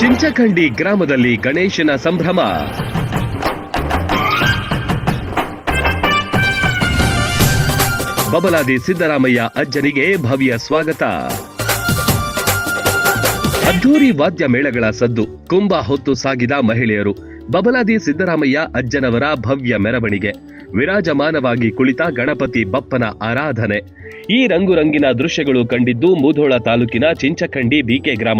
ಚಿಂಚಖಂಡಿ ಗ್ರಾಮದಲ್ಲಿ ಗಣೇಶನ ಸಂಭ್ರಮ. ಬಬಲಾದಿ ಸಿದ್ದರಾಮಯ್ಯ ಅಜ್ಜನಿಗೆ ಭವ್ಯ ಸ್ವಾಗತ. ಅದ್ಧೂರಿ ವಾದ್ಯ ಮೇಳಗಳ ಸದ್ದು, ಕುಂಭ ಹೊತ್ತು ಸಾಗಿದ ಮಹಿಳೆಯರು. ಬಬಲಾದಿ ಸಿದ್ದರಾಮಯ್ಯ ಅಜ್ಜನವರ ಭವ್ಯ ಮೆರವಣಿಗೆ. ವಿರಾಜಮಾನವಾಗಿ ಕುಳಿತ ಗಣಪತಿ ಬಪ್ಪನ ಆರಾಧನೆ. ಈ ರಂಗುರಂಗಿನ ದೃಶ್ಯಗಳು ಕಂಡಿದ್ದು ಮುಧೋಳ ತಾಲೂಕಿನ ಚಿಂಚಖಂಡಿ ಬಿಕೆ ಗ್ರಾಮ.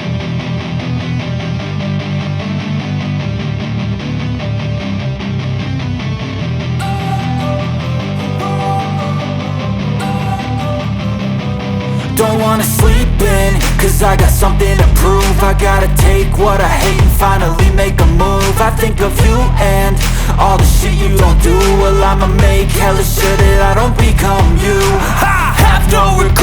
Don't wanna sleep in, cause I got something to prove I gotta take what I hate and finally make a move I think of you and all the shit you don't do Well I'ma make hella sure that I don't become you ha!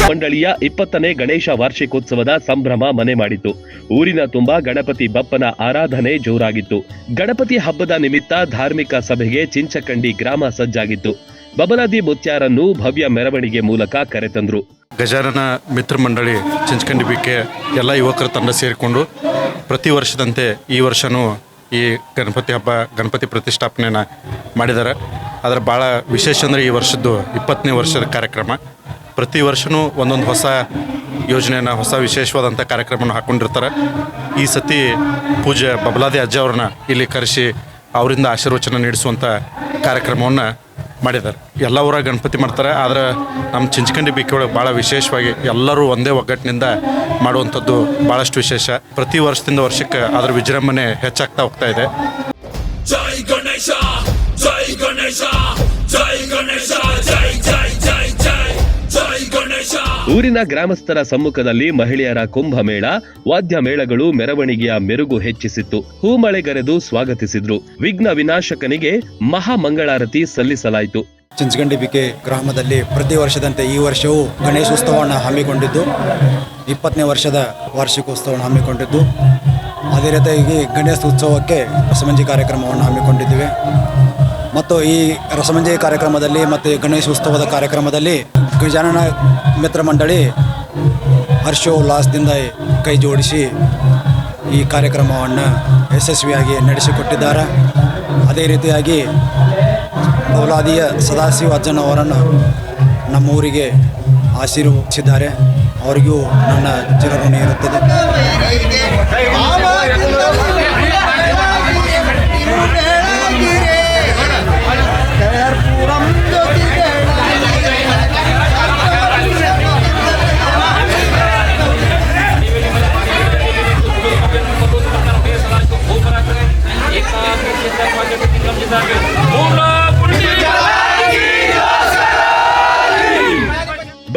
ಮಂಡಳಿಯ ಇಪ್ಪತ್ತನೇ ಗಣೇಶ ವಾರ್ಷಿಕೋತ್ಸವದ ಸಂಭ್ರಮ ಮನೆ ಮಾಡಿತು ಊರಿನ ತುಂಬಾ ಗಣಪತಿ ಬಪ್ಪನ ಆರಾಧನೆ ಜೋರಾಗಿತ್ತು ಗಣಪತಿ ಹಬ್ಬದ ನಿಮಿತ್ತ ಧಾರ್ಮಿಕ ಸಭೆಗೆ ಚಿಂಚಕಂಡಿ ಗ್ರಾಮ ಸಜ್ಜಾಗಿತ್ತು ಬಬಲಾದಿ ಮುತ್ಯಾರನ್ನು ಭವ್ಯ ಮೆರವಣಿಗೆ ಮೂಲಕ ಕರೆತಂದ್ರು ಗಜಾನನ ಮಿತ್ರ ಮಂಡಳಿ, ಚಿಂಚಕಂಡಿ ಬಿಕ್ಕೆ ಎಲ್ಲ ಯುವಕರ ತಂಡ ಸೇರಿಕೊಂಡು ಪ್ರತಿ ವರ್ಷದಂತೆ ಈ ವರ್ಷವೂ ಈ ಗಣಪತಿ ಹಬ್ಬ, ಗಣಪತಿ ಪ್ರತಿಷ್ಠಾಪನೆನ ಮಾಡಿದ್ದಾರೆ. ಆದರೆ ಭಾಳ ವಿಶೇಷ ಅಂದರೆ ಈ ವರ್ಷದ್ದು ಇಪ್ಪತ್ತನೇ ವರ್ಷದ ಕಾರ್ಯಕ್ರಮ. ಪ್ರತಿ ವರ್ಷವೂ ಒಂದೊಂದು ಹೊಸ ಯೋಜನೆಯನ್ನು, ಹೊಸ ವಿಶೇಷವಾದಂಥ ಕಾರ್ಯಕ್ರಮವನ್ನು ಹಾಕ್ಕೊಂಡಿರ್ತಾರೆ ಈ ಸತಿ ಪೂಜೆ ಬಬಲಾದಿ ಅಜ್ಜ ಅವ್ರನ್ನ ಇಲ್ಲಿ ಕರೆಸಿ ಅವರಿಂದ ಆಶೀರ್ವಚನ ನೀಡಿಸುವಂಥ ಕಾರ್ಯಕ್ರಮವನ್ನು ಮಾಡಿದ್ದಾರೆ. ಎಲ್ಲ ಊರಾಗ ಗಣಪತಿ ಮಾಡ್ತಾರೆ, ಆದರೆ ನಮ್ಮ ಚಿಂಚಕಂಡಿ ಬಿಕ್ಕಿ ಒಳಗೆ ಭಾಳ ವಿಶೇಷವಾಗಿ ಎಲ್ಲರೂ ಒಂದೇ ಒಗ್ಗಟ್ಟಿನಿಂದ ಮಾಡುವಂಥದ್ದು ಭಾಳಷ್ಟು ವಿಶೇಷ. ಪ್ರತಿ ವರ್ಷದಿಂದ ವರ್ಷಕ್ಕೆ ಅದರ ವಿಜೃಂಭಣೆ ಹೆಚ್ಚಾಗ್ತಾ ಹೋಗ್ತಾ ಇದೆ. ಜೈ ಗಣೇಶ ಜೈ ಗಣೇಶ ಜೈ ಗಣೇಶ ಊರಿನ ಗ್ರಾಮಸ್ಥರ ಸಮ್ಮುಖದಲ್ಲಿ ಮಹಿಳೆಯರ ಕುಂಭಮೇಳ ವಾದ್ಯ ಮೇಳಗಳು ಮೆರವಣಿಗೆಯ ಮೆರುಗು ಹೆಚ್ಚಿಸಿತ್ತು. ಹೂಮಳೆಗರೆದು ಸ್ವಾಗತಿಸಿದ್ರು. ವಿಘ್ನ ವಿನಾಶಕನಿಗೆ ಮಹಾಮಂಗಳಾರತಿ ಸಲ್ಲಿಸಲಾಯಿತು. ಚಿಂಚಗಂಡಿ ಬಿಕೆ ಗ್ರಾಮದಲ್ಲಿ ಪ್ರತಿ ವರ್ಷದಂತೆ ಈ ವರ್ಷವೂ ಗಣೇಶೋತ್ಸವವನ್ನು ಹಮ್ಮಿಕೊಂಡಿದ್ದು. ಇಪ್ಪತ್ತನೇ ವರ್ಷದ ವಾರ್ಷಿಕೋತ್ಸವವನ್ನು ಹಮ್ಮಿಕೊಂಡಿದ್ದು, ಅದೇ ರೀತಿಯಾಗಿ ಗಣೇಶ ಉತ್ಸವಕ್ಕೆ ರಸಮಂಜಿ ಕಾರ್ಯಕ್ರಮವನ್ನು ಹಮ್ಮಿಕೊಂಡಿದ್ದೇವೆ. ಮತ್ತು ಈ ರಸಮಂಜಿ ಕಾರ್ಯಕ್ರಮದಲ್ಲಿ ಮತ್ತು ಗಣೇಶ ಉತ್ಸವದ ಕಾರ್ಯಕ್ರಮದಲ್ಲಿ ಗಜಾನನ ಮಿತ್ರ ಮಂಡಳಿ ಹರ್ಷೋಲ್ಲಾಸದಿಂದ ಕೈ ಜೋಡಿಸಿ ಈ ಕಾರ್ಯಕ್ರಮವನ್ನು ಯಶಸ್ವಿಯಾಗಿ ನಡೆಸಿಕೊಟ್ಟಿದ್ದಾರೆ. ಅದೇ ರೀತಿಯಾಗಿ ಬೌಲಾದಿಯ ಸದಾಶಿವ ಅಜ್ಜನವರನ್ನು ನಮ್ಮ ಊರಿಗೆ ಆಶೀರ್ವದಿಸಿದ್ದಾರೆ. ಅವರಿಗೂ ನನ್ನ ಚಿರಋಣಿ ಇರುತ್ತದೆ.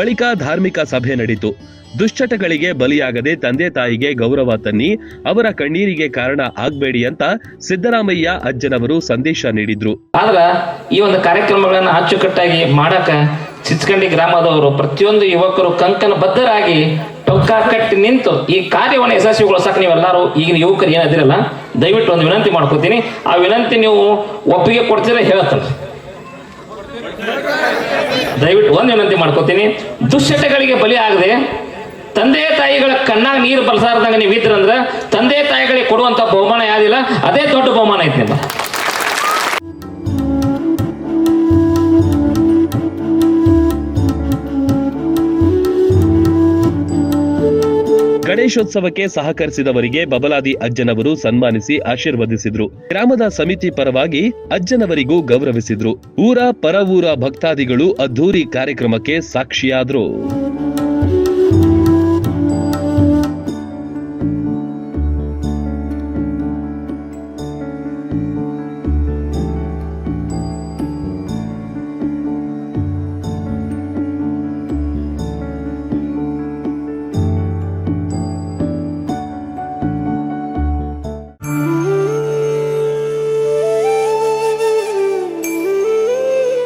ಬಳಿಕ ಧಾರ್ಮಿಕ ಸಭೆ ನಡೆಯಿತು ದುಶ್ಚಟಗಳಿಗೆ ಬಲಿಯಾಗದೆ ತಂದೆ ತಾಯಿಗೆ ಗೌರವ ತನ್ನಿ, ಅವರ ಕಣ್ಣೀರಿಗೆ ಕಾರಣ ಆಗ್ಬೇಡಿ ಅಂತ ಸಿದ್ದರಾಮಯ್ಯ ಅಜ್ಜನವರು ಸಂದೇಶ ನೀಡಿದ್ರು. ಆದ್ರ ಈ ಒಂದು ಕಾರ್ಯಕ್ರಮಗಳನ್ನು ಅಚ್ಚುಕಟ್ಟಾಗಿ ಮಾಡಕ ಚಿಚ್ಕಂಡಿ ಗ್ರಾಮದವರು ಪ್ರತಿಯೊಂದು ಯುವಕರು ಕಂಕನ ಬದ್ಧರಾಗಿ ಟೊಕ್ಕ ಕಟ್ಟಿ ನಿಂತು ಈ ಕಾರ್ಯವನ್ನು ಯಶಸ್ವಿಗೊಳಿಸಕ್ಕೆ ನೀವೆಲ್ಲರೂ ಈಗಿನ ಯುವಕರು ಏನದಿರಲ್ಲ ದಯವಿಟ್ಟು ಒಂದು ವಿನಂತಿ ಮಾಡ್ಕೋತೀನಿ. ಆ ವಿನಂತಿ ನೀವು ಒಪ್ಪಿಗೆ ಕೊಡ್ತೀರಾ ಹೇಳ್ತಾರೆ ದಯವಿಟ್ಟು ಒಂದು ವಿನಂತಿ ಮಾಡ್ಕೋತೀನಿ. ದುಶ್ಚಟಗಳಿಗೆ ಬಲಿ ಆಗದೆ ತಂದೆ ತಾಯಿಗಳ ಕಣ್ಣಾಗ ನೀರು ಬಲಸಾರದಂಗ ನೀವು ಇದ್ರಂದ್ರೆ ತಂದೆ ತಾಯಿಗಳಿಗೆ ಕೊಡುವಂತ ಬಹುಮಾನ ಯಾವುದಿಲ್ಲ, ಅದೇ ದೊಡ್ಡ ಬಹುಮಾನ ಐತಿ ನಿಮ್ದು. ಗಣೇಶೋತ್ಸವಕ್ಕೆ ಸಹಕರಿಸಿದವರಿಗೆ ಬಬಲಾದಿ ಅಜ್ಜನವರು ಸನ್ಮಾನಿಸಿ ಆಶೀರ್ವದಿಸಿದ್ರು. ಗ್ರಾಮದ ಸಮಿತಿ ಪರವಾಗಿ ಅಜ್ಜನವರಿಗೂ ಗೌರವಿಸಿದ್ರು. ಊರ ಪರವೂರ ಭಕ್ತಾದಿಗಳು ಅದ್ಧೂರಿ ಕಾರ್ಯಕ್ರಮಕ್ಕೆ ಸಾಕ್ಷಿಯಾದ್ರು.